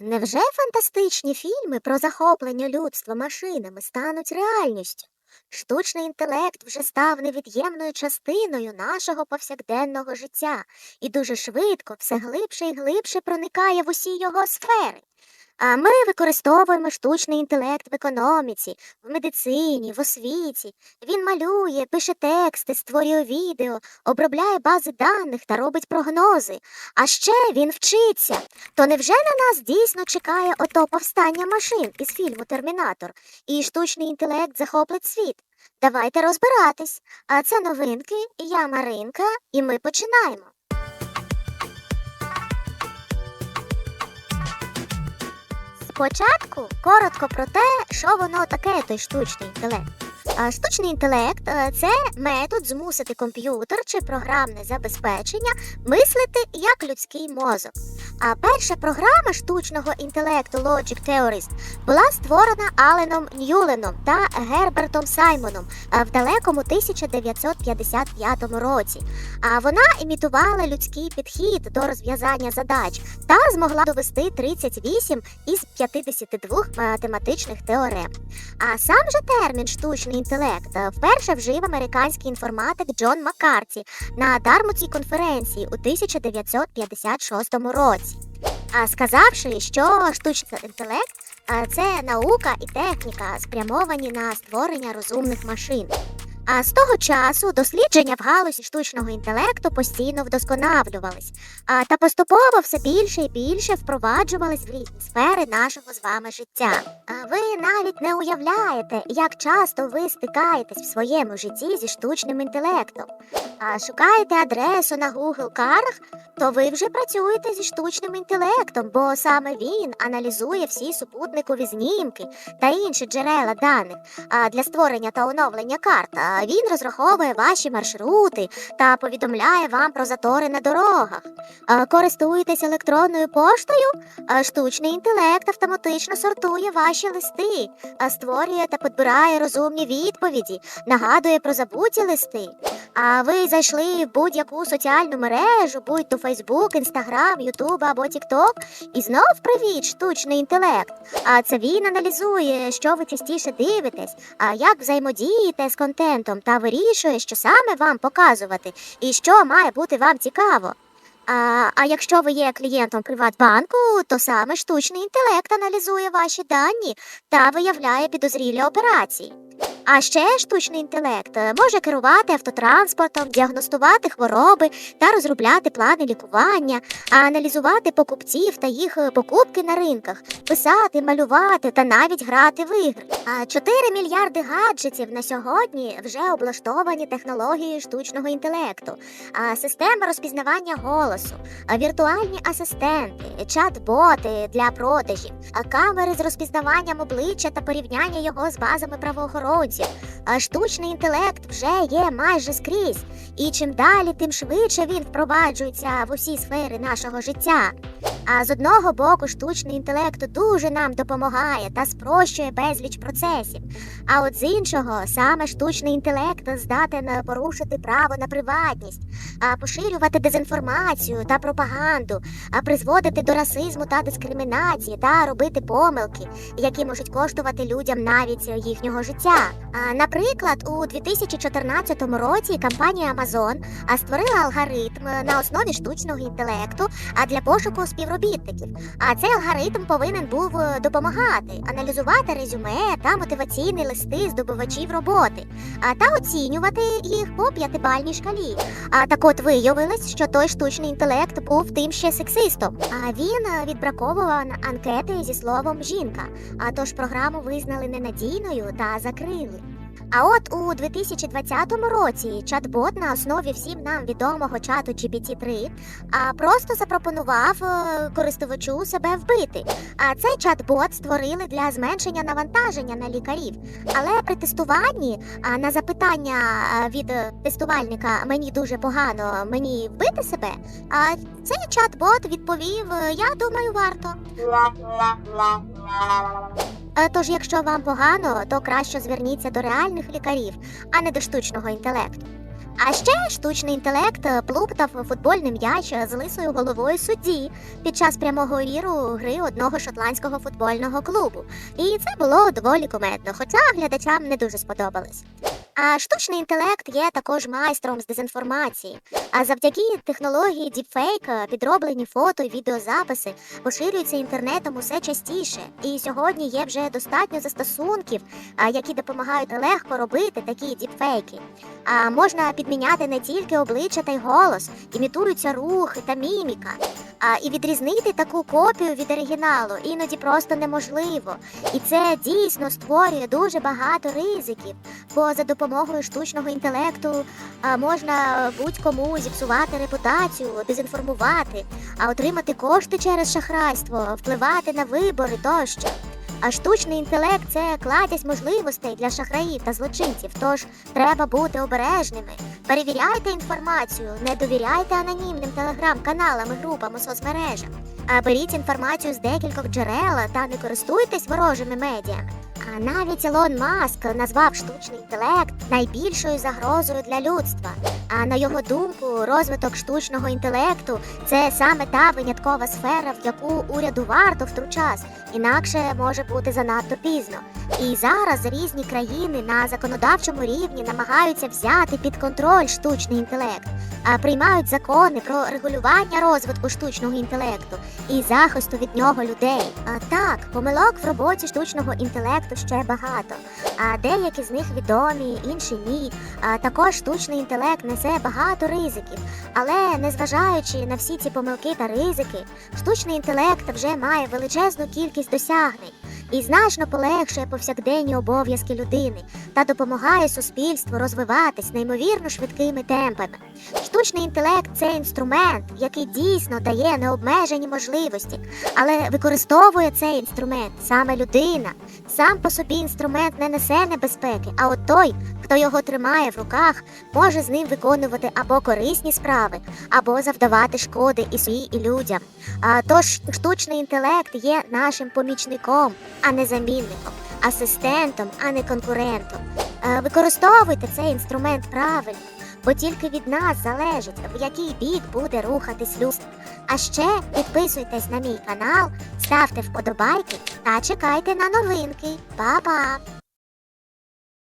Невже фантастичні фільми про захоплення людства машинами стануть реальністю? Штучний інтелект вже став невід'ємною частиною нашого повсякденного життя і дуже швидко все глибше і глибше проникає в усі його сфери. А ми використовуємо штучний інтелект в економіці, в медицині, в освіті. Він малює, пише тексти, створює відео, обробляє бази даних та робить прогнози. А ще він вчиться. То невже на нас дійсно чекає ото повстання машин із фільму Термінатор і штучний інтелект захоплить світ? Давайте розбиратись. А це новинки. Я Маринка, і ми починаємо. Спочатку коротко про те, що воно таке, той штучний інтелект. Штучний інтелект е, це метод змусити комп'ютер чи програмне забезпечення мислити як людський мозок. А перша програма штучного інтелекту Logic Theorist була створена Аленом Ньюленом та Гербертом Саймоном е, в далекому 1955 році. А вона імітувала людський підхід до розв'язання задач та змогла довести 38 із 52 математичних теорем. А сам же термін штучний інтелект вперше вжив американський інформатик Джон Маккарті на Дармутській конференції у 1956 році. А сказавши, що штучний інтелект це наука і техніка, спрямовані на створення розумних машин. А з того часу дослідження в галузі штучного інтелекту постійно вдосконалювались, а та поступово все більше і більше впроваджувались в різні сфери нашого з вами життя. А ви навіть не уявляєте, як часто ви стикаєтесь в своєму житті зі штучним інтелектом. А шукаєте адресу на Google картах, то ви вже працюєте зі штучним інтелектом, бо саме він аналізує всі супутникові знімки та інші джерела даних для створення та оновлення карт. Він розраховує ваші маршрути та повідомляє вам про затори на дорогах. А Користуєтесь електронною поштою? А Штучний інтелект автоматично сортує ваші листи, створює та підбирає розумні відповіді, нагадує про забуті листи. А ви зайшли в будь-яку соціальну мережу, будь то Фейсбук, Інстаграм, Ютуб або Тікток, і знов привіт, штучний інтелект. А це він аналізує, що ви частіше дивитесь, а як взаємодієте з контентом та вирішує, що саме вам показувати і що має бути вам цікаво. А, а якщо ви є клієнтом Приватбанку, то саме штучний інтелект аналізує ваші дані та виявляє підозрілі операції. А ще штучний інтелект е, може керувати автотранспортом, діагностувати хвороби та розробляти плани лікування, а аналізувати покупців та їх е, покупки на ринках, писати, малювати та навіть грати в ігри. А 4 мільярди гаджетів на сьогодні вже облаштовані технологією штучного інтелекту, система розпізнавання голосу, віртуальні асистенти, чат-боти для продажів, камери з розпізнаванням обличчя та порівняння його з базами правоохоронців. А штучний інтелект вже є майже скрізь, і чим далі, тим швидше він впроваджується в усі сфери нашого життя. А з одного боку, штучний інтелект дуже нам допомагає та спрощує безліч процесів. А от з іншого, саме штучний інтелект здатен порушити право на приватність, поширювати дезінформацію та пропаганду, а призводити до расизму та дискримінації та робити помилки, які можуть коштувати людям навіть їхнього життя. А, наприклад, у 2014 році компанія Amazon створила алгоритм на основі штучного інтелекту а для пошуку співробітників. А цей алгоритм повинен був е, допомагати аналізувати резюме та мотиваційні листи здобувачів роботи, а та оцінювати їх по п'ятибальній шкалі. А так от виявилось, що той штучний інтелект був тим ще сексистом. А він е, відбраковував анкети зі словом жінка. А тож програму визнали ненадійною та закрили. А от у 2020 році чат-бот на основі всім нам відомого чату GPT-3 а просто запропонував е, користувачу себе вбити. А цей чат-бот створили для зменшення навантаження на лікарів. Але при тестуванні на запитання від тестувальника мені дуже погано мені вбити себе. А цей чат-бот відповів: Я думаю, варто. Е, Тож, якщо вам погано, то краще зверніться до реальних лікарів, а не до штучного інтелекту. А ще штучний інтелект плуптав футбольний м'яч з лисою головою судді під час прямого віру гри одного шотландського футбольного клубу. І це було доволі кумедно, хоча глядачам не дуже сподобалось. А штучний інтелект є також майстром з дезінформації. А завдяки технології е, підроблені фото і відеозаписи поширюються інтернетом усе частіше. І сьогодні є вже достатньо застосунків, які допомагають легко робити такі діпфейки. А можна підміняти не тільки обличчя та й голос, імітуються рухи та міміка. А і відрізнити таку копію від оригіналу іноді просто неможливо. І це дійсно створює дуже багато ризиків. Бо за допомогою штучного інтелекту а, можна будь-кому зіпсувати репутацію, дезінформувати, а отримати кошти через шахрайство, впливати на вибори тощо. А штучний інтелект це кладязь можливостей для шахраїв та злочинців. Тож треба бути обережними. Перевіряйте інформацію, не довіряйте анонімним телеграм-каналам і групам у соцмережах. А беріть інформацію з декількох джерел та не користуйтесь ворожими медіями. А навіть Ілон Маск назвав штучний інтелект найбільшою загрозою для людства. А на його думку, розвиток штучного інтелекту це саме та виняткова сфера, в яку уряду варто втручатися, інакше може бути занадто пізно. І зараз різні країни на законодавчому рівні намагаються взяти під контроль штучний інтелект, а приймають закони про регулювання розвитку штучного інтелекту і захисту від нього людей. А так, помилок в роботі штучного інтелекту ще багато. А деякі з них відомі, інші ні. А також штучний інтелект несе багато ризиків. Але незважаючи на всі ці помилки та ризики, штучний інтелект вже має величезну кількість досягнень і значно полегшує повсякденні обов'язки людини та допомагає суспільству розвиватись неймовірно швидкими темпами. Штучний інтелект це інструмент, який дійсно дає необмежені можливості, але використовує цей інструмент саме людина. Сам по собі інструмент не несе небезпеки, а от той, хто його тримає в руках, може з ним виконувати або корисні справи, або завдавати шкоди і собі, і людям. А тож штучний інтелект є нашим помічником, а не замінником, асистентом, а не конкурентом. Е, Використовуйте цей інструмент правильно, бо тільки від нас залежить, в який бік буде рухатись людство. А ще підписуйтесь на мій канал, ставте вподобайки та чекайте на новинки. Па-па!